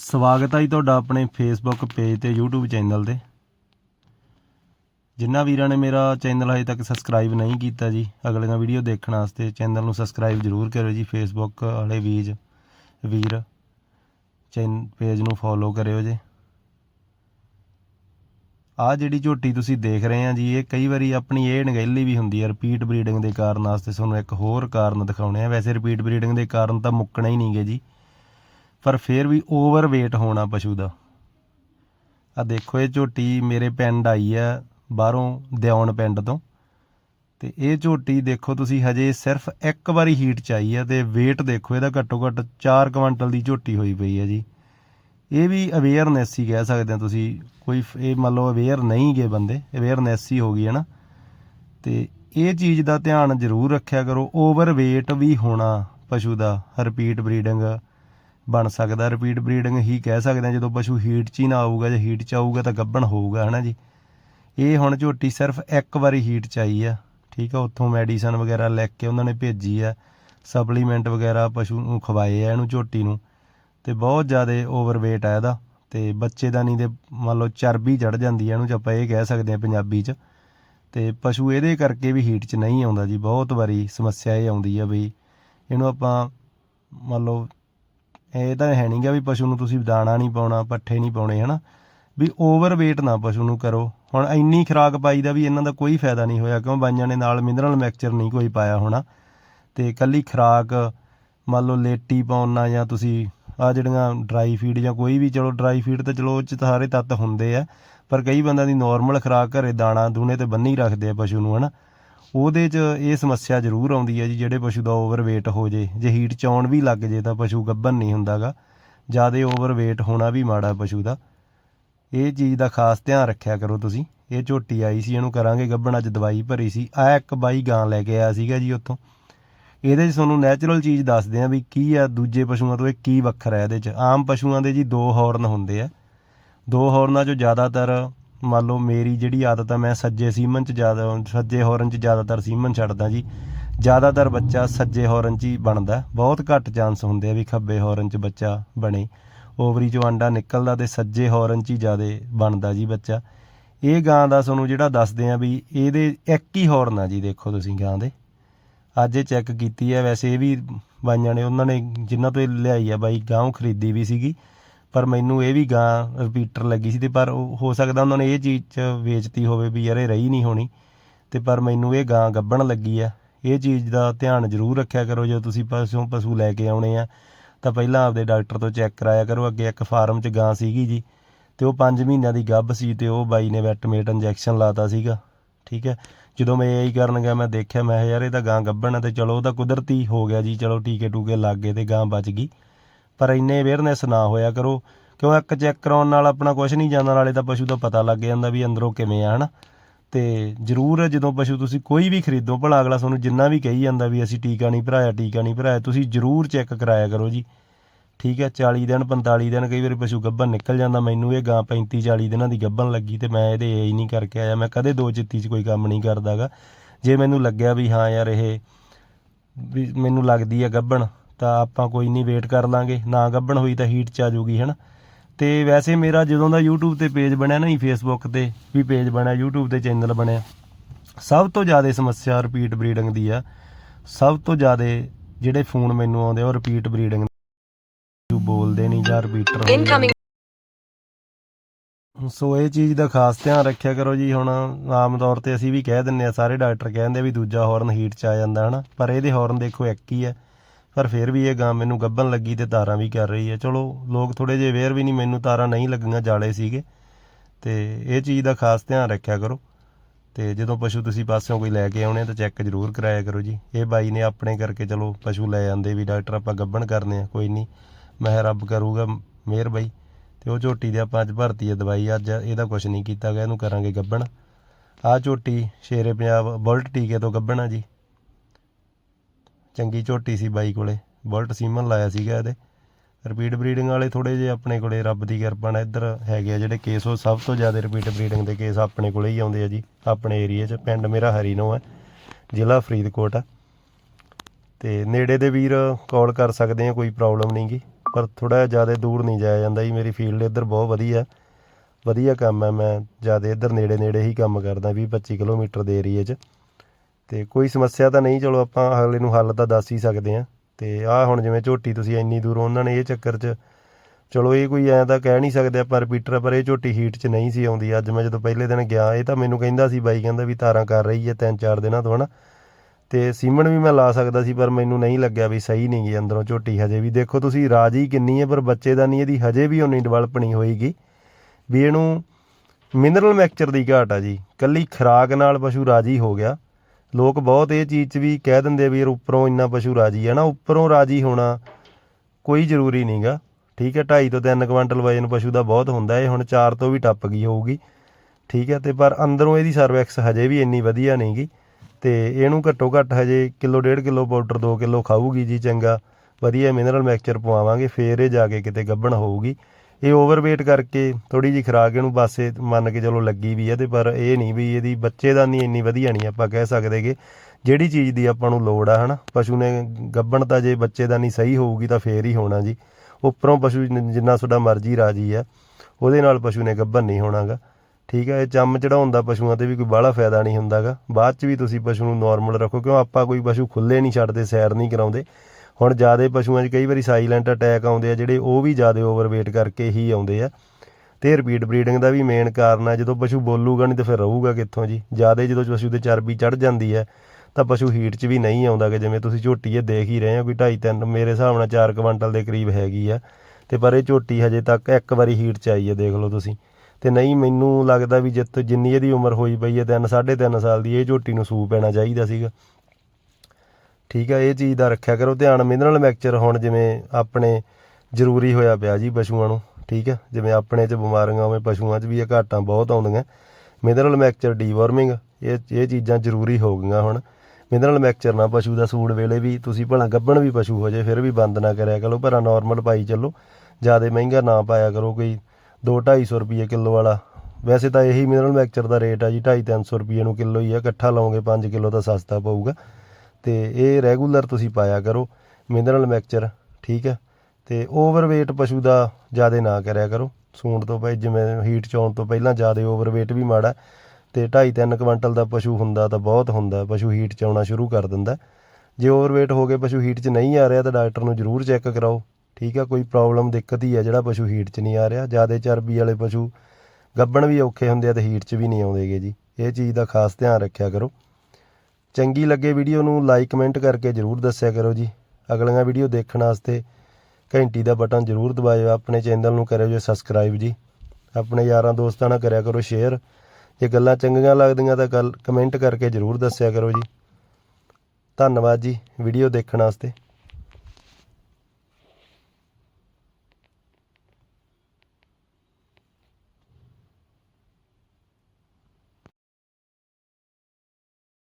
ਸਵਾਗਤ ਹੈ ਜੀ ਤੁਹਾਡਾ ਆਪਣੇ ਫੇਸਬੁੱਕ ਪੇਜ ਤੇ YouTube ਚੈਨਲ ਤੇ। ਜਿਨ੍ਹਾਂ ਵੀਰਾਂ ਨੇ ਮੇਰਾ ਚੈਨਲ ਹਜੇ ਤੱਕ ਸਬਸਕ੍ਰਾਈਬ ਨਹੀਂ ਕੀਤਾ ਜੀ, ਅਗਲੀਆਂ ਵੀਡੀਓ ਦੇਖਣ ਵਾਸਤੇ ਚੈਨਲ ਨੂੰ ਸਬਸਕ੍ਰਾਈਬ ਜ਼ਰੂਰ ਕਰਿਓ ਜੀ ਫੇਸਬੁੱਕ ਵਾਲੇ ਵੀਜ ਵੀਰ ਚੈਨ ਪੇਜ ਨੂੰ ਫੋਲੋ ਕਰਿਓ ਜੀ। ਆ ਜਿਹੜੀ ਝੋਟੀ ਤੁਸੀਂ ਦੇਖ ਰਹੇ ਆ ਜੀ, ਇਹ ਕਈ ਵਾਰੀ ਆਪਣੀ ਇਹ ਨਗੈਲੀ ਵੀ ਹੁੰਦੀ ਹੈ ਰਿਪੀਟ ਬਰੀਡਿੰਗ ਦੇ ਕਾਰਨ ਵਾਸਤੇ ਤੁਹਾਨੂੰ ਇੱਕ ਹੋਰ ਕਾਰਨ ਦਿਖਾਉਣੇ ਆ। ਵੈਸੇ ਰਿਪੀਟ ਬਰੀਡਿੰਗ ਦੇ ਕਾਰਨ ਤਾਂ ਮੁੱਕਣਾ ਹੀ ਨਹੀਂਗੇ ਜੀ। ਪਰ ਫਿਰ ਵੀ ਓਵਰ weight ਹੋਣਾ ਪਸ਼ੂ ਦਾ। ਆ ਦੇਖੋ, ਇਹ ਝੋਟੀ ਮੇਰੇ ਪਿੰਡ ਆਈ ਆ, ਬਾਹਰੋਂ ਦਿਉਣ ਪਿੰਡ ਤੋਂ। ਤੇ ਇਹ ਝੋਟੀ ਦੇਖੋ ਤੁਸੀਂ, ਹਜੇ ਸਿਰਫ ਇੱਕ ਵਾਰੀ ਹੀਟ ਚ ਆਈ ਆ ਤੇ weight ਦੇਖੋ, ਇਹਦਾ ਘੱਟੋ ਘੱਟ 4 ਕੁਇੰਟਲ ਦੀ ਝੋਟੀ ਹੋਈ ਪਈ ਹੈ ਜੀ। ਇਹ ਵੀ ਅਵੇਅਰਨੈਸ ਹੀ ਕਹਿ ਸਕਦੇ ਆ ਤੁਸੀਂ, ਕੋਈ ਫ- ਇਹ ਮੰਨ ਲਓ ਅਵੇਅਰ ਨਹੀਂ ਗਏ ਬੰਦੇ ਅਵੇਅਰਨੈਸ ਹੀ ਹੋ ਗਈ ਹੈ ਨਾ। ਤੇ ਇਹ ਚੀਜ਼ ਦਾ ਧਿਆਨ ਜ਼ਰੂਰ ਰੱਖਿਆ ਕਰੋ ਓਵਰ weight ਵੀ ਹੋਣਾ ਪਸ਼ੂ ਦਾ ਰਿਪੀਟ ਬਰੀਡਿੰਗ ਬਣ ਸਕਦਾ ਰਿਪੀਟ ਬਰੀਡਿੰਗ ਹੀ ਕਹਿ ਸਕਦੇ ਆ ਜਦੋਂ ਪਸ਼ੂ ਹੀਟ 'ਚ ਹੀ ਨਾ ਆਊਗਾ ਜਾਂ ਹੀਟ 'ਚ ਆਊਗਾ ਤਾਂ ਗੱਭਣ ਹੋਊਗਾ, ਹਨਾ ਜੀ? ਇਹ ਹੁਣ ਝੋਟੀ ਸਿਰਫ ਇੱਕ ਵਾਰੀ ਹੀਟ 'ਚ ਆਈ ਆ, ਠੀਕ ਆ, ਉੱਥੋਂ ਮੈਡੀਸਨ ਵਗੈਰਾ ਲੈ ਕੇ ਉਹਨਾਂ ਨੇ ਭੇਜੀ ਆ ਸਪਲੀਮੈਂਟ ਵਗੈਰਾ ਪਸ਼ੂ ਨੂੰ ਖਵਾਏ ਆ ਇਹਨੂੰ ਝੋਟੀ ਨੂੰ, ਤੇ ਬਹੁਤ ਜ਼ਿਆਦਾ ਓਵਰ weight ਆ ਇਹਦਾ, ਤੇ ਬੱਚੇਦਾਨੀ ਦੇ ਮੰਨ ਲਓ ਚਰਬੀ ਚੜ ਜਾਂਦੀ ਹੈ ਇਹਨੂੰ ਜੇ ਆਪਾਂ ਇਹ ਕਹਿ ਸਕਦੇ ਆ ਪੰਜਾਬੀ 'ਚ, ਤੇ ਪਸ਼ੂ ਇਹਦੇ ਕਰਕੇ ਵੀ ਹੀਟ 'ਚ ਨਹੀਂ ਆਉਂਦਾ ਜੀ, ਬਹੁਤ ਵਾਰੀ ਸਮੱਸਿਆ ਇਹ ਆਉਂਦੀ ਆ ਬਈ ਇਹਨੂੰ ਆਪਾਂ ਮੰਨ ਲਓ ਇਹ ਤਾਂ ਹੈ ਨਹੀਂਗਾ ਵੀ ਪਸ਼ੂ ਨੂੰ ਤੁਸੀਂ ਦਾਣਾ ਨਹੀਂ ਪਾਉਣਾ, ਪੱਠੇ ਨਹੀਂ ਪਾਉਣੇ, ਹਨਾ? ਵੀ ਓਵਰ weight ਨਾ ਪਸ਼ੂ ਨੂੰ ਕਰੋ। ਹੁਣ ਇੰਨੀ ਖੁਰਾਕ ਪਾਈ ਦਾ ਵੀ ਇਹਨਾਂ ਦਾ ਕੋਈ ਫਾਇਦਾ ਨਹੀਂ ਹੋਇਆ, ਕਿਉਂ ਬਾਈਆਂ ਨੇ ਨਾਲ ਮਿਨਰਲ ਮਿਕਸਚਰ ਨਹੀਂ ਕੋਈ ਪਾਇਆ ਹੋਣਾ। ਤੇ ਕੱਲੀ ਖੁਰਾਕ, ਮੰਨ ਲਓ ਲੇਟੀ ਪਾਉਣਾ ਜਾਂ ਤੁਸੀਂ ਆ ਜਿਹੜੀਆਂ ਡਰਾਈ ਫੀਡ ਜਾਂ ਕੋਈ ਵੀ, ਚਲੋ ਡਰਾਈ ਫੀਡ ਤਾਂ ਚਲੋ ਉਹ ਚ ਤਾਂ ਸਾਰੇ ਤੱਤ ਹੁੰਦੇ ਆ, ਪਰ ਕਈ ਬੰਦਿਆਂ ਦੀ ਨਾਰਮਲ ਖੁਰਾਕ ਘਰੇ ਦਾਣਾ ਦੂਣੇ ਤੇ ਬੰਨੀ ਰੱਖਦੇ ਆ ਪਸ਼ੂ ਨੂੰ, ਹਨਾ? ਉਹਦੇ 'ਚ ਇਹ ਸਮੱਸਿਆ ਜ਼ਰੂਰ ਆਉਂਦੀ ਹੈ ਜੀ, ਜਿਹੜੇ ਪਸ਼ੂ ਦਾ ਓਵਰਵੇਟ ਹੋ ਜੇ ਜੇ ਹੀਟ ਚ ਆਉਣ ਵੀ ਲੱਗ ਜੇ ਤਾਂ ਪਸ਼ੂ ਗੱਭਣ ਨਹੀਂ ਹੁੰਦਾਗਾ। ਜ਼ਿਆਦਾ ਓਵਰਵੇਟ ਹੋਣਾ ਵੀ ਮਾੜਾ ਪਸ਼ੂ ਦਾ। ਇਹ ਚੀਜ਼ ਦਾ ਖਾਸ ਧਿਆਨ ਰੱਖਿਆ ਕਰੋ ਤੁਸੀਂ। ਇਹ ਝੋਟੀ ਆਈ ਸੀ, ਇਹਨੂੰ ਕਰਾਂਗੇ ਗੱਭਣ, ਅੱਜ ਦਵਾਈ ਭਰੀ ਸੀ। ਆ ਇੱਕ ਬਾਈ ਗਾਂ ਲੈ ਕੇ ਆਇਆ ਸੀਗਾ ਜੀ ਉੱਥੋਂ। ਇਹਦੇ 'ਚ ਤੁਹਾਨੂੰ ਨੈਚੁਰਲ ਚੀਜ਼ ਦੱਸਦੇ ਆ ਵੀ ਕੀ ਆ ਦੂਜੇ ਪਸ਼ੂਆਂ ਤੋਂ ਇਹ ਕੀ ਵੱਖਰਾ ਹੈ ਇਹਦੇ 'ਚ। ਆਮ ਪਸ਼ੂਆਂ ਦੇ ਜੀ ਦੋ ਹੌਰਨ ਹੁੰਦੇ ਆ। ਦੋ ਹੌਰਨਾਂ 'ਚੋਂ ਜ਼ਿਆਦਾਤਰ ਮੰਨ ਲਓ ਮੇਰੀ ਜਿਹੜੀ ਆਦਤ ਆ, ਮੈਂ ਸੱਜੇ ਸੀਮਨ 'ਚ ਜ਼ਿਆਦਾ, ਸੱਜੇ ਹੌਰਨ 'ਚ ਜ਼ਿਆਦਾਤਰ ਸੀਮਨ ਛੱਡਦਾ ਜੀ। ਜ਼ਿਆਦਾਤਰ ਬੱਚਾ ਸੱਜੇ ਹੌਰਨ 'ਚ ਹੀ ਬਣਦਾ। ਬਹੁਤ ਘੱਟ ਚਾਂਸ ਹੁੰਦੇ ਆ ਵੀ ਖੱਬੇ ਹੌਰਨ 'ਚ ਬੱਚਾ ਬਣੇ। ਓਵਰੀ 'ਚੋਂ ਆਂਡਾ ਨਿਕਲਦਾ ਤੇ ਸੱਜੇ ਹੌਰਨ 'ਚ ਹੀ ਜ਼ਿਆਦਾ ਬਣਦਾ ਜੀ ਬੱਚਾ। ਇਹ ਗਾਂ ਦਾ ਤੁਹਾਨੂੰ ਜਿਹੜਾ ਦੱਸਦੇ ਆ ਵੀ ਇਹਦੇ ਇੱਕ ਹੀ ਹੌਰਨ ਆ ਜੀ, ਦੇਖੋ ਤੁਸੀਂ ਗਾਂ ਦੇ। ਅੱਜ ਇਹ ਚੈੱਕ ਕੀਤੀ ਹੈ ਵੈਸੇ ਇਹ ਵੀ ਬਾਈਆਂ ਨੇ, ਉਹਨਾਂ ਨੇ ਜਿਨ੍ਹਾਂ ਤੋਂ ਇਹ ਲਿਆਈ ਆ ਬਾਈ, ਗਾਂ ਖਰੀਦੀ ਵੀ ਸੀਗੀ। ਪਰ ਮੈਨੂੰ ਇਹ ਵੀ ਗਾਂ ਰਿਪੀਟਰ ਲੱਗੀ ਸੀ ਤੇ ਪਰ ਉਹ ਹੋ ਸਕਦਾ ਉਹਨਾਂ ਨੇ ਇਹ ਚੀਜ਼ 'ਚ ਵੇਚਤੀ ਹੋਵੇ ਵੀ ਯਾਰ ਇਹ ਰਹੀ ਨਹੀਂ ਹੋਣੀ। ਤੇ ਪਰ ਮੈਨੂੰ ਇਹ ਗਾਂ ਗੱਭਣ ਲੱਗੀ ਆ। ਇਹ ਚੀਜ਼ ਦਾ ਧਿਆਨ ਜ਼ਰੂਰ ਰੱਖਿਆ ਕਰੋ ਜਦੋਂ ਤੁਸੀਂ ਪਸ਼ੂ ਪਸ਼ੂ ਲੈ ਕੇ ਆਉਣੇ ਆ। ਤਾਂ ਪਹਿਲਾਂ ਆਪਦੇ ਡਾਕਟਰ ਤੋਂ ਚੈੱਕ ਕਰਾਇਆ ਕਰੋ। ਅੱਗੇ ਇੱਕ ਫਾਰਮ 'ਚ ਗਾਂ ਸੀਗੀ ਜੀ। ਤੇ ਉਹ 5 ਮਹੀਨਿਆਂ ਦੀ ਗੱਭ ਸੀ ਤੇ ਉਹ ਬਾਈ ਨੇ ਵੈਟਮੇਟ ਇੰਜੈਕਸ਼ਨ ਲਾਤਾ ਸੀਗਾ। ਠੀਕ ਹੈ? ਜਦੋਂ ਮੈਂ ਇਹੀ ਕਰਨ ਗਿਆ, ਮੈਂ ਦੇਖਿਆ, ਮੈਂ ਕਿਹਾ ਯਾਰ ਇਹ ਤਾਂ ਗਾਂ ਗੱਭਣ ਆ ਤੇ ਚਲੋ ਉਹ ਤਾਂ ਕੁਦਰਤੀ ਹੋ ਗਿਆ ਜੀ। ਚਲੋ ਟੀਕੇ ਟੂਕੇ ਲੱਗ ਗਏ ਤੇ ਗਾਂ ਬਚ ਗਈ। ਪਰ ਇੰਨੇ ਅਵੇਅਰਨੈਸ ਨਾ ਹੋਇਆ ਕਰੋ। ਕਿਉਂ ਇੱਕ ਚੈੱਕ ਕਰਾਉਣ ਨਾਲ ਆਪਣਾ ਕੁਝ ਨਹੀਂ ਜਾਂਦਾ ਨਾਲੇ ਤਾਂ ਪਸ਼ੂ ਦਾ ਪਤਾ ਲੱਗ ਜਾਂਦਾ ਵੀ ਅੰਦਰੋਂ ਕਿਵੇਂ ਆ, ਹਨਾ? ਤੇ ਜ਼ਰੂਰ ਜਦੋਂ ਪਸ਼ੂ ਤੁਸੀਂ ਕੋਈ ਵੀ ਖਰੀਦੋ, ਭਲਾ ਅਗਲਾ ਤੁਹਾਨੂੰ ਜਿੰਨਾ ਵੀ ਕਹੀ ਜਾਂਦਾ ਵੀ ਅਸੀਂ ਟੀਕਾ ਨਹੀਂ ਭਰਾਇਆ, ਟੀਕਾ ਨਹੀਂ ਭਰਾਇਆ, ਤੁਸੀਂ ਜ਼ਰੂਰ ਚੈੱਕ ਕਰਾਇਆ ਕਰੋ ਜੀ। ਠੀਕ ਹੈ 40 ਦਿਨ 45 ਦਿਨ ਕਈ ਵਾਰੀ ਪਸ਼ੂ ਗੱਭਣ ਨਿਕਲ ਜਾਂਦਾ, ਮੈਨੂੰ ਇਹ ਗਾਂ 35 40 ਦਿਨਾਂ ਦੀ ਗੱਭਣ ਲੱਗੀ ਤੇ ਮੈਂ ਇਹਦੇ ਇਹ ਹੀ ਨਹੀਂ ਕਰਕੇ ਆਇਆ, ਮੈਂ ਕਦੇ ਦੋ ਚਿੱਤੀ 'ਚ ਕੋਈ ਕੰਮ ਨਹੀਂ ਕਰਦਾਗਾ। ਜੇ ਮੈਨੂੰ ਲੱਗਿਆ ਵੀ ਹਾਂ ਯਾਰ ਇਹ ਵੀ ਮੈਨੂੰ ਲੱਗਦੀ ਹੈ ਗੱਭਣ ਤਾਂ ਆਪਾਂ ਕੋਈ ਨਹੀਂ ਵੇਟ ਕਰ ਲਾਂਗੇ। ਨਾ ਗੱਭਣ ਹੋਈ ਤਾਂ ਹੀਟ 'ਚ ਆ ਜਾਊਗੀ ਹਨਾ? ਤੇ ਵੈਸੇ ਮੇਰਾ ਜਦੋਂ ਦਾ YouTube ਤੇ ਪੇਜ ਬਣਿਆ ਨਾ ਹੀ Facebook ਤੇ ਵੀ ਪੇਜ ਬਣਿਆ YouTube ਤੇ ਚੈਨਲ ਬਣਿਆ ਸਭ ਤੋਂ ਜ਼ਿਆਦਾ ਸਮੱਸਿਆ ਰਿਪੀਟ ਬਰੀਡਿੰਗ ਦੀ ਆ। ਸਭ ਤੋਂ ਜ਼ਿਆਦਾ ਜਿਹੜੇ ਫੋਨ ਮੈਨੂੰ ਆਉਂਦੇ ਆ ਉਹ ਰਿਪੀਟ ਬਰੀਡਿੰਗ ਨੂੰ ਬੋਲਦੇ ਨਹੀਂ ਜਾਂ ਰਿਪੀਟਰ. ਸੋ ਇਹ ਚੀਜ਼ ਦਾ ਖਾਸ ਧਿਆਨ ਰੱਖਿਆ ਕਰੋ ਜੀ। ਹੁਣ ਆਮ ਤੌਰ ਤੇ ਅਸੀਂ ਵੀ ਕਹਿ ਦਿੰਨੇ ਆ ਸਾਰੇ ਡਾਕਟਰ ਕਹਿੰਦੇ ਵੀ ਦੂਜਾ ਹਾਰਨ ਹੀਟ ਚ ਆ ਜਾਂਦਾ ਹਨਾ? ਪਰ ਇਹਦੇ ਹਾਰਨ ਦੇਖੋ ਇੱਕ ਹੀ ਹੈ ਪਰ ਫਿਰ ਵੀ ਇਹ ਗਾਂ ਮੈਨੂੰ ਗੱਭਣ ਲੱਗੀ ਤੇ ਤਾਰਾਂ ਵੀ ਕਰ ਰਹੀ ਹੈ। ਚਲੋ, ਲੋਕ ਥੋੜੇ ਜਿਹੇ ਅਵੇਅਰ ਵੀ ਨਹੀਂ, ਮੈਨੂੰ ਤਾਰਾਂ ਨਹੀਂ ਲੱਗੀਆਂ, ਜਾਲੇ ਸੀਗੇ। ਤੇ ਇਹ ਚੀਜ਼ ਦਾ ਖਾਸ ਧਿਆਨ ਰੱਖਿਆ ਕਰੋ। ਤੇ ਜਦੋਂ ਪਸ਼ੂ ਤੁਸੀਂ ਪਾਸਿਓਂ ਕੋਈ ਲੈ ਕੇ ਆਉਣੇ ਤਾਂ ਚੈੱਕ ਜ਼ਰੂਰ ਕਰਾਇਆ ਕਰੋ ਜੀ। ਇਹ ਬਾਈ ਨੇ ਆਪਣੇ ਕਰਕੇ ਚਲੋ ਪਸ਼ੂ ਲੈ ਜਾਂਦੇ ਵੀ, ਡਾਕਟਰ ਆਪਾਂ ਗੱਬਣ ਕਰਨੇ ਆ, ਕੋਈ ਨਹੀਂ। ਮੈਂ ਰੱਬ ਕਰੂਗਾ, ਮਿਹਰ ਬਾਈ। ਤੇ ਉਹ ਝੋਟੀ ਦੇ ਆਪਾਂ ਅੱਜ ਭਰਤੀ ਹੈ ਦਵਾਈ, ਅੱਜ ਇਹਦਾ ਕੁਝ ਨਹੀਂ ਕੀਤਾ ਗਿਆ ਇਹਨੂੰ ਕਰਾਂਗੇ ਗੱਭਣ। ਆਹ ਝੋਟੀ ਸ਼ੇਰੇ ਪੰਜਾਬ ਬੁਲਟ ਟੀਕੇ ਤੋਂ ਗੱਭਣ ਜੀ। ਚੰਗੀ ਝੋਟੀ ਸੀ ਬਾਈ ਕੋਲੇ, ਬੁਲਟ ਸੀਮਨ ਲਾਇਆ ਸੀਗਾ ਇਹਦੇ। ਰਿਪੀਟ ਬਰੀਡਿੰਗ ਵਾਲੇ ਥੋੜੇ ਜਿਹੇ ਆਪਣੇ ਕੋਲੇ ਰੱਬ ਦੀ ਕਿਰਪਾ ਨਾਲ ਇੱਧਰ ਹੈਗੇ ਆ ਜਿਹੜੇ ਕੇਸ ਉਹ ਸਭ ਤੋਂ ਜ਼ਿਆਦਾ ਰਿਪੀਟ ਬਰੀਡਿੰਗ ਦੇ ਕੇਸ ਆਪਣੇ ਕੋਲੇ ਹੀ ਆਉਂਦੇ ਆ ਜੀ, ਆਪਣੇ ਏਰੀਆ 'ਚ, ਪਿੰਡ ਮੇਰਾ ਹਰੀਨੋ ਹੈ ਜ਼ਿਲ੍ਹਾ ਫਰੀਦਕੋਟ ਆ। ਤੇ ਨੇੜੇ ਦੇ ਵੀਰ ਕਾਲ ਕਰ ਸਕਦੇ ਆ, ਕੋਈ ਪ੍ਰੋਬਲਮ ਨਹੀਂਗੀ ਪਰ ਥੋੜਾ ਜ਼ਿਆਦਾ ਦੂਰ ਨਹੀਂ ਜਾਇਆ ਜਾਂਦਾ ਜੀ, ਮੇਰੀ ਫੀਲਡ ਇੱਧਰ ਬਹੁਤ ਵਧੀਆ ਵਧੀਆ ਕੰਮ ਹੈ ਮੈਂ ਜ਼ਿਆਦਾ ਇੱਧਰ ਨੇੜੇ ਨੇੜੇ ਹੀ ਕੰਮ ਕਰਦਾ 20 25 ਕਿਲੋਮੀਟਰ ਦੇ ਏਰੀਏ 'ਚ। ਤੇ ਕੋਈ ਸਮੱਸਿਆ ਤਾਂ ਨਹੀਂ, ਚਲੋ ਆਪਾਂ ਅਗਲੇ ਨੂੰ ਹੱਲ ਤਾਂ ਦੱਸ ਹੀ ਸਕਦੇ ਆ ਤੇ ਆਹ ਹੁਣ ਜਿਵੇਂ ਝੋਟੀ ਤੁਸੀਂ ਇੰਨੀ ਦੂਰੋਂ, ਉਹਨਾਂ ਨੇ ਇਹ ਚੱਕਰ 'ਚ ਚਲੋ ਇਹ ਕੋਈ ਐਂ ਤਾਂ ਕਹਿ ਨਹੀਂ ਸਕਦੇ ਆਪਾਂ ਰਿਪੀਟਰ, ਪਰ ਇਹ ਝੋਟੀ ਹੀਟ 'ਚ ਨਹੀਂ ਸੀ ਆਉਂਦੀ। ਅੱਜ ਮੈਂ ਜਦੋਂ ਪਹਿਲੇ ਦਿਨ ਗਿਆ, ਇਹ ਤਾਂ ਮੈਨੂੰ ਕਹਿੰਦਾ ਸੀ ਬਾਈ, ਕਹਿੰਦਾ ਵੀ ਤਾਰਾਂ ਕਰ ਰਹੀ ਹੈ ਤਿੰਨ ਚਾਰ ਦਿਨਾਂ ਤੋਂ, ਹਨਾ। ਤੇ ਸੀਮਨ ਵੀ ਮੈਂ ਲਾ ਸਕਦਾ ਸੀ, ਪਰ ਮੈਨੂੰ ਨਹੀਂ ਲੱਗਿਆ ਵੀ ਸਹੀ ਨਹੀਂ ਗਈ ਅੰਦਰੋਂ ਝੋਟੀ ਹਜੇ ਵੀ। ਦੇਖੋ ਤੁਸੀਂ ਰਾਜੀ ਕਿੰਨੀ ਹੈ, ਪਰ ਬੱਚੇ ਦਾ ਨਹੀਂ, ਇਹਦੀ ਹਜੇ ਵੀ ਉਨੀ ਡਿਵੈਲਪ ਨਹੀਂ ਹੋਈਗੀ ਵੀ ਇਹਨੂੰ ਮਿਨਰਲ ਮੈਕਚਰ ਦੀ ਘਾਟ ਆ ਜੀ। ਕੱਲੀ ਖਰਾਕ ਨਾਲ ਪਸ਼ੂ ਰਾਜੀ ਹੋ ਗਿਆ। ਲੋਕ ਬਹੁਤ ਇਹ ਚੀਜ਼ 'ਚ ਵੀ ਕਹਿ ਦਿੰਦੇ ਵੀ ਯਾਰ ਉੱਪਰੋਂ ਇੰਨਾ ਪਸ਼ੂ ਰਾਜੀ ਹੈ ਨਾ, ਉੱਪਰੋਂ ਰਾਜੀ ਹੋਣਾ ਕੋਈ ਜ਼ਰੂਰੀ ਨਹੀਂਗਾ ਠੀਕ ਹੈ 2.5 ਤੋਂ 3 ਕੁਇੰਟਲ ਵਜਨ ਪਸ਼ੂ ਦਾ ਬਹੁਤ ਹੁੰਦਾ ਇਹ, ਹੁਣ 4 ਤੋਂ ਵੀ ਟੱਪ ਗਈ ਹੋਊਗੀ। ਠੀਕ ਹੈ, ਤੇ ਪਰ ਅੰਦਰੋਂ ਇਹਦੀ ਸਰਵੈਕਸ ਹਜੇ ਵੀ ਇੰਨੀ ਵਧੀਆ ਨਹੀਂਗੀ ਤੇ ਇਹਨੂੰ ਘੱਟੋ ਘੱਟ ਹਜੇ ਕਿਲੋ, ਡੇਢ ਕਿਲੋ ਪਾਊਡਰ 2 ਕਿਲੋ ਖਾਊਗੀ ਜੀ, ਚੰਗਾ। ਵਧੀਆ ਮਿਨਰਲ ਮਿਕਸਚਰ ਪਵਾਵਾਂਗੇ, ਫੇਰ ਇਹ ਜਾ ਕੇ ਕਿਤੇ ਗੱਭਣ ਹੋਊਗੀ। ਇਹ ਓਵਰਵੇਟ ਕਰਕੇ ਥੋੜੀ ਜੀ ਖਰਾਕ ਇਹਨੂੰ ਪਾਸੇ ਮੰਨ ਕੇ ਚਲੋ ਲੱਗੀ ਵੀ ਹੈ ਤੇ ਪਰ ਇਹ ਨਹੀਂ ਵੀ ਇਹਦੀ ਬੱਚੇਦਾਨੀ ਇੰਨੀ ਵਧੀਆ ਨਹੀਂ ਆਪਾਂ ਕਹਿ ਸਕਦੇਗੇ ਜਿਹੜੀ ਚੀਜ਼ ਦੀ ਆਪਾਂ ਨੂੰ ਲੋੜ ਆ ਹਨਾ, ਪਸ਼ੂ ਨੇ ਗੱਭਣ ਤਾਂ ਜੇ ਬੱਚੇਦਾਨੀ ਸਹੀ ਹੋਊਗੀ ਤਾਂ ਫੇਰ ਹੀ ਹੋਣਾ ਜੀ। ਉੱਪਰੋਂ ਪਸ਼ੂ ਜਿੰਨਾ ਤੁਹਾਡਾ ਮਰਜ਼ੀ ਰਾਜੀ ਆ, ਉਹਦੇ ਨਾਲ ਪਸ਼ੂ ਨੇ ਗੱਭਣ ਨਹੀਂ ਹੋਣਾਗਾ। ਠੀਕ ਹੈ ਇਹ ਚੰਮ ਚੜਾਉਣ ਦਾ ਪਸ਼ੂਆਂ ਤੇ ਵੀ ਕੋਈ ਬਾਹਲਾ ਫਾਇਦਾ ਨਹੀਂ ਹੁੰਦਾਗਾ। ਬਾਅਦ ਚ ਵੀ ਤੁਸੀਂ ਪਸ਼ੂ ਨੂੰ ਨਾਰਮਲ ਰੱਖੋ, ਕਿਉਂ ਆਪਾਂ ਕੋਈ ਪਸ਼ੂ ਖੁੱਲੇ ਨਹੀਂ ਛੱਡਦੇ, ਸੈਰ ਨਹੀਂ ਕਰਾਉਂਦੇ। ਹੁਣ ਜ਼ਿਆਦਾ ਪਸ਼ੂਆਂ 'ਚ ਕਈ ਵਾਰੀ ਸਾਈਲੈਂਟ ਅਟੈਕ ਆਉਂਦੇ ਆ, ਜਿਹੜੇ ਉਹ ਵੀ ਜ਼ਿਆਦਾ ਓਵਰਵੇਟ ਕਰਕੇ ਹੀ ਆਉਂਦੇ ਆ। ਤੇ ਰਿਪੀਟ ਬਰੀਡਿੰਗ ਦਾ ਵੀ ਮੇਨ ਕਾਰਨ ਆ, ਜਦੋਂ ਪਸ਼ੂ ਬੋਲੂਗਾ ਨਹੀਂ ਤਾਂ ਫਿਰ ਰਹੂਗਾ ਕਿੱਥੋਂ ਜੀ? ਜ਼ਿਆਦਾ ਜਦੋਂ ਪਸ਼ੂ ਤੇ ਚਰਬੀ ਚੜ ਜਾਂਦੀ ਹੈ ਤਾਂ ਪਸ਼ੂ ਹੀਟ 'ਚ ਵੀ ਨਹੀਂ ਆਉਂਦਾ ਕਿ ਜਿਵੇਂ ਤੁਸੀਂ ਝੋਟੀ ਇਹ ਦੇਖ ਹੀ ਰਹੇ ਹੋ ਕੋਈ 2.5 3 ਮੇਰੇ ਹਿਸਾਬ ਨਾਲ 4 ਕੁਇੰਟਲ ਦੇ ਕਰੀਬ ਹੈਗੀ ਆ। ਤੇ ਪਰ ਇਹ ਝੋਟੀ ਹਜੇ ਤੱਕ ਇੱਕ ਵਾਰੀ ਹੀਟ 'ਚ ਆਈ ਹੈ ਦੇਖ ਲਓ ਤੁਸੀਂ। ਤੇ ਨਹੀਂ, ਮੈਨੂੰ ਲੱਗਦਾ ਵੀ ਜਿੱਤ ਜਿੰਨੀ ਇਹਦੀ ਉਮਰ ਹੋਈ ਪਈ ਹੈ 3 3.5 ਸਾਲ ਦੀ, ਇਹ ਝੋਟੀ ਨੂੰ ਸੂ ਪੈਣਾ ਚਾਹੀਦਾ ਸੀਗਾ। ਠੀਕ ਆ, ਇਹ ਚੀਜ਼ ਦਾ ਰੱਖਿਆ ਕਰੋ। ਧਿਆਨ ਮਿਨਰਲ ਮੈਕਚਰ ਹੁਣ, ਜਿਵੇਂ ਆਪਣੇ ਜ਼ਰੂਰੀ ਹੋਇਆ ਪਿਆ ਜੀ ਪਸ਼ੂਆਂ ਨੂੰ, ਠੀਕ ਹੈ ਜਿਵੇਂ ਆਪਣੇ 'ਚ ਬਿਮਾਰੀਆਂ ਉਵੇਂ ਪਸ਼ੂਆਂ 'ਚ ਵੀ ਇਹ ਘਾਟਾਂ ਬਹੁਤ ਆਉਂਦੀਆਂ। ਮਿਨਰਲ ਮੈਕਚਰ ਡੀਵਾਰਮਿੰਗ, ਇਹ ਇਹ ਚੀਜ਼ਾਂ ਜ਼ਰੂਰੀ ਹੋ ਗਈਆਂ ਹੁਣ। ਮਿਨਰਲ ਮੈਕਚਰ ਨਾਲ ਪਸ਼ੂ ਦਾ ਸੂੜ ਵੇਲੇ ਵੀ, ਤੁਸੀਂ ਭਲਾ ਗੱਭਣ ਵੀ ਪਸ਼ੂ ਹੋ ਜੇ, ਫਿਰ ਵੀ ਬੰਦ ਨਾ ਕਰਿਆ ਕਰੋ ਭਰਾ ਨਾਰਮਲ ਪਾਈ ਚੱਲੋ। ਜ਼ਿਆਦਾ ਮਹਿੰਗਾ ਨਾ ਪਾਇਆ ਕਰੋ, ਕੋਈ 2-250 ਰੁਪਏ ਕਿਲੋ ਵਾਲਾ। ਵੈਸੇ ਤਾਂ ਇਹੀ ਮਿਨਰਲ ਮੈਕਚਰ ਦਾ ਰੇਟ ਆ ਜੀ 2.5-300 ਰੁਪਏ ਨੂੰ ਕਿਲੋ ਹੀ ਆ, ਇਕੱਠਾ ਲਾਓਗੇ 5 ਕਿਲੋ ਤਾਂ ਸਸਤਾ ਪਊਗਾ। ਅਤੇ ਇਹ ਰੈਗੂਲਰ ਤੁਸੀਂ ਪਾਇਆ ਕਰੋ। ਮਿਨਰਲ ਮਿਕਸਚਰ ਠੀਕ ਹੈ? ਅਤੇ ਓਵਰਵੇਟ ਪਸ਼ੂ ਦਾ ਜ਼ਿਆਦਾ ਨਾ ਕਰਿਆ ਕਰੋ। ਸੂਣ ਤੋਂ ਪਹਿਲਾਂ ਜਿਵੇਂ ਹੀਟ ਚ ਆਉਣ ਤੋਂ ਪਹਿਲਾਂ ਜ਼ਿਆਦਾ ਓਵਰਵੇਟ ਵੀ ਮਾੜਾ। ਤੇ 2.5-3 ਕੁਇੰਟਲ ਦਾ ਪਸ਼ੂ ਹੁੰਦਾ ਤਾਂ ਬਹੁਤ ਹੁੰਦਾ। ਪਸ਼ੂ ਹੀਟ ਚ ਆਉਣਾ ਸ਼ੁਰੂ ਕਰ ਦਿੰਦਾ। ਜੇ ਓਵਰਵੇਟ ਹੋ ਕੇ ਪਸ਼ੂ ਹੀਟ ਚ ਨਹੀਂ ਆ ਰਿਹਾ ਤਾਂ ਡਾਕਟਰ ਨੂੰ ਜ਼ਰੂਰ ਚੈੱਕ ਕਰਾਓ। ਠੀਕ ਆ ਕੋਈ ਪ੍ਰੋਬਲਮ ਦਿੱਕਤ ਹੀ ਆ ਜਿਹੜਾ ਪਸ਼ੂ ਹੀਟ ਚ ਨਹੀਂ ਆ ਰਿਹਾ। ਜ਼ਿਆਦਾ ਚਰਬੀ ਵਾਲੇ ਪਸ਼ੂ ਗੱਬਣ ਵੀ ਔਖੇ ਹੁੰਦੇ ਆ ਤੇ ਹੀਟ ਚ ਵੀ ਨਹੀਂ ਆਉਂਦੇਗੇ ਜੀ। ਇਹ ਚੀਜ਼ ਦਾ ਖਾਸ ਧਿਆਨ ਰੱਖਿਆ ਕਰੋ। ਚੰਗੀ ਲੱਗੇ ਵੀਡੀਓ ਨੂੰ ਲਾਈਕ ਕਮੈਂਟ ਕਰਕੇ ਜਰੂਰ ਦੱਸਿਆ ਕਰੋ ਜੀ। ਅਗਲੀਆਂ ਵੀਡੀਓ ਦੇਖਣ ਵਾਸਤੇ ਘੰਟੀ ਦਾ ਬਟਨ ਜਰੂਰ ਦਬਾਇਓ, ਆਪਣੇ ਚੈਨਲ ਨੂੰ ਕਰਿਓ ਜੀ ਸਬਸਕ੍ਰਾਈਬ ਜੀ। ਆਪਣੇ ਯਾਰਾਂ ਦੋਸਤਾਂ ਨਾਲ ਕਰਿਆ ਕਰੋ ਸ਼ੇਅਰ ਜੇ ਗੱਲਾਂ ਚੰਗੀਆਂ ਲੱਗਦੀਆਂ ਤਾਂ ਗੱਲ ਕਮੈਂਟ ਕਰਕੇ ਜਰੂਰ ਦੱਸਿਆ ਕਰੋ ਜੀ। ਧੰਨਵਾਦ ਜੀ, ਵੀਡੀਓ ਦੇਖਣ ਵਾਸਤੇ।